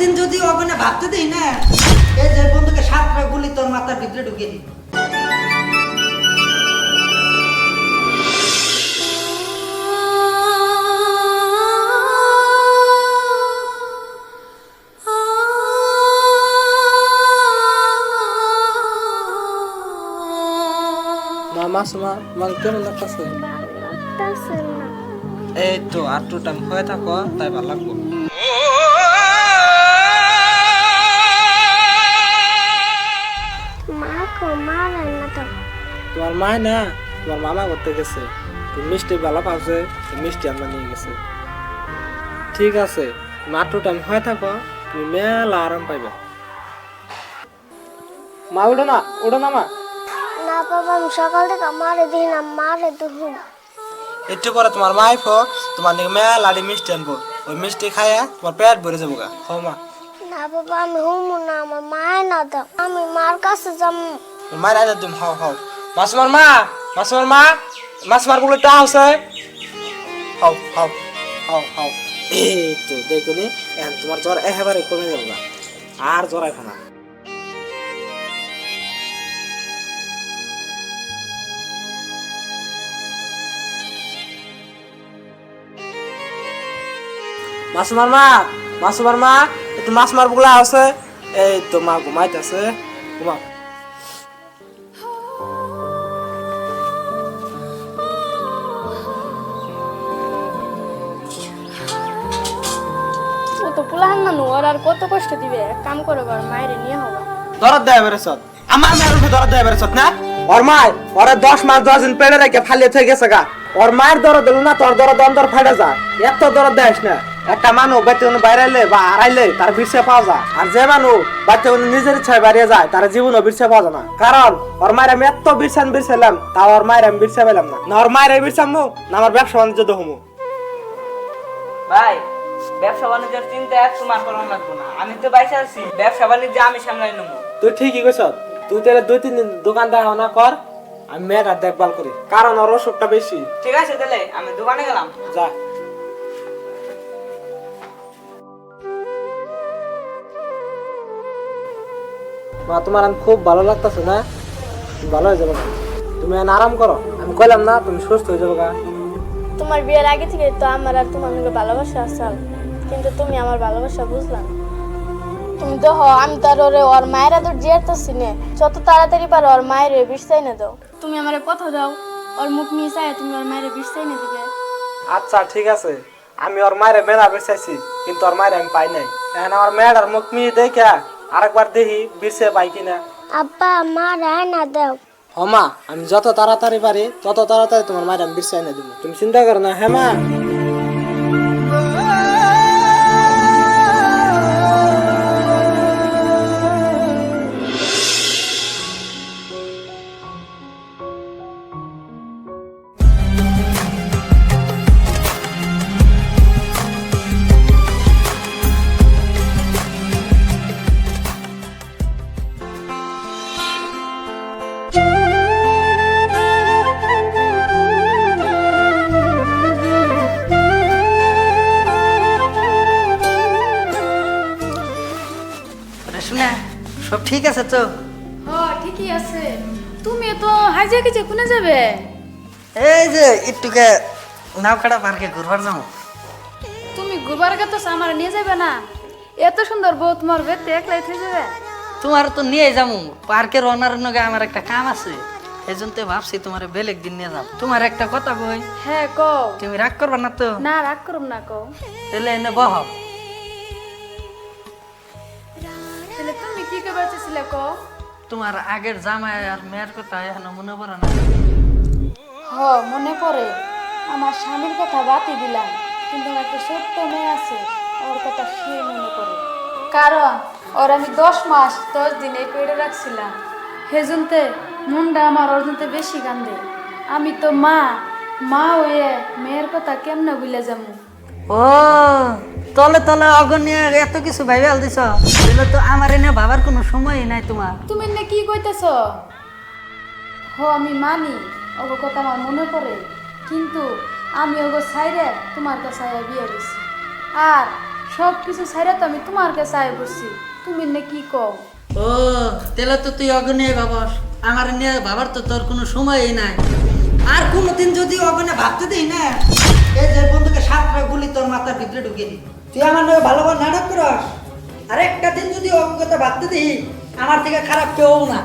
দিন যদি ওখানে ভাবতে দিই না? এই যে বন্ধুকে সাতটা গুলি তোর মাথার ভিতরে ঢুকিয়ে দিই মা মাসুমা তোমার কেমন লাগতেছে? লাগতাছে না। এই তো আর টু টাইম হয়ে থাকো তাই ভালো লাগবো। তোমার না তোমার মামা করতে গেছে। তুমি মিষ্টি ভালো পাচ্ছে মিষ্টি আমরা নিয়ে গেছে। ঠিক আছে মা টু টাইম হয়ে থাকো তুমি মেলা আরাম পাইবে। মা উঠো না উঠো না মা। না বাবা আমি সকাল থেকে মারে দিই না মারে দুহুম একটু পরে তোমার মা আইফো তোমার দিকে মেলা আড়ি মিষ্টি আনব। ওই মিষ্টি খাইয়া তোমার পেট ভরে যাব গা। হো মা। না বাবা আমি হুমু না আমার মায় না দাও। আমি মার কাছে যাব মার আইলে তুমি হাও হাও। মাসুমার মা মাসুমার মা মাসুমারগুলো টা আছে হাও হাও হাও হাও। এই তো দেখো এখন তোমার জ্বর একেবারে কমে গেল না। আর জ্বর আইফো না। মা মাসুমার মা একটু মাছ মারগুলা আছে এই তো মা ঘুমাইতেছে ঘুমাও তো পুলাহান না ওর আর কত কষ্ট দিবে? এক কাম করে ঘর মায়ের নিয়ে হবা। দরদ দেয় বেরেছত আমার মায়ের উপরে দরদ দেয় বেরেছত না? ওর মায় ওরা দশ মাস দশ দিন পেড়ে রেখে ফালিয়ে থেকে গেছে গা। ওর মায়ের দরদ দিল না তোর দরদ অন্তর ফাটে যা এত দরদ দেয়স না। একটা মানুষ বাড়িতে কোনো বাইরে আইলে বা হারাইলে তার বিরসে পাওয়া যায়। আর যে মানুষ বাড়িতে কোনো নিজের ইচ্ছায় বাড়িয়ে যায় তার জীবনও বিরসে পাওয়া যায় না। কারণ ওর মায়ের আমি এত বিরসান বিরসাইলাম তা ওর মায়ের আমি বিরসে পেলাম না। না ওর মায়ের বিরসাম না আমার ব্যবসা বাণিজ্য দহমু ভাই ব্যবসা বাণিজ্যের চিন্তা এক তোমার লাগবো না। আমি তো বাইসে আছি ব্যবসা বাণিজ্য আমি সামলাই নেব। তুই ঠিকই কইছ তুই তাহলে দুই তিন দিন দোকান দেখা না কর আমি মেয়েটার দেখভাল করি কারণ ওর অসুখটা বেশি। ঠিক আছে তাহলে আমি দোকানে গেলাম। যা। মা তোমার আমি খুব ভালো লাগতেছে না? ভালো হয়ে যাবে তুমি আরাম করো আমি কইলাম না তুমি সুস্থ হয়ে যাবে গা। তোমার বিয়ের আগে থেকে তো আমার আর তোমার সঙ্গে ভালোবাসা আসাল কিন্তু তুমি আমার ভালোবাসা বুঝলাম তুমি তো হ আমি তো আর ওরে ওর মায়ের আদর জিয়ার তো নে। যত তাড়াতাড়ি পারো ওর মায়ের বিষ না দাও। তুমি আমার কথা দাও ওর মুখ চাই তুমি ওর মায়ের বিষ না দিবে। আচ্ছা ঠিক আছে। আমি ওর মায়ের মেলা বেচাইছি কিন্তু ওর মায়ের আমি পাই নাই। এখন আমার মেয়েটার মুখ মিয়ে দেখে আরেকবার দেখি বিরসে পাই কিনা। আব্বা মারে না দাও। হমা আমি যত তাড়াতাড়ি পারি, তত তাড়াতাড়ি তোমার মায়ের আমি বিরসে এনে দেবো। তুমি চিন্তা করো না হ্যাঁ মা। সব ঠিক আছে তো? হ ঠিকই আছে। তুমি তো হাজিয়া কিছু কোনে যাবে? এই যে একটুকে নাওকাটা পার্কে ঘুরবার যাব। তুমি ঘুরবার গেতো আমার নিয়ে যাবে না। এত সুন্দর বউ তোমার বেতে একলাই থেকে যাবে। তোমার তো নিয়ে যাব। পার্কে রওনার নগে আমার একটা কাম আছে। এই জন্য তো ভাবছি তোমার বেলেগ দিন নিয়ে যাব। তোমার একটা কথা কই? হ্যাঁ কও। তুমি রাগ করবা না তো? না রাগ করুম না কও। তাহলে এনে বহ কি? তোমার আগের জামাই আর মেয়ের কথা এখন মনে পড়ে না? হ মনে পড়ে। আমার স্বামীর কথা বাতি দিলাম কিন্তু আমার একটা ছোট্ট মেয়ে আছে ওর কথা সে মনে পড়ে। কারণ ওর আমি দশ মাস দশ দিন এই পেড়ে রাখছিলাম। হেজুনতে মনটা আমার অর্জনতে বেশি কান্দে। আমি তো মা মা হয়ে মেয়ের কথা কেমনে ভুলে যাব? ও তলে তলে অগণিয়া এত কিছু ভাইবে আল দিছ তাহলে তো আমার এনে ভাবার কোনো সময়ই নাই তোমার। তুমি না কি কইতেছ? হো আমি মানি ওগো কথা আমার মনে পড়ে কিন্তু আমি ওগো সাইরে তোমার কাছে আয়া বিয়ে দিছি। আর সব কিছু ছাইরা তো আমি তোমার কাছে আয় বসছি তুমি না কি কও? ও তাহলে তো তুই অগনে ভাবস আমার নিয়ে ভাবার তো তোর কোনো সময়ই নাই। আর কোনোদিন যদি ওখানে ভাবতে দিই না। এই যে বন্ধুকে সাতটা গুলি তোর মাথার ভিতরে ঢুকিয়ে দিই। তুই আমার নামে ভালো নাটক করস। আর একটা দিন যদি অজ্ঞতা ভাবতে দিই, আমার থেকে খারাপ কেউ না।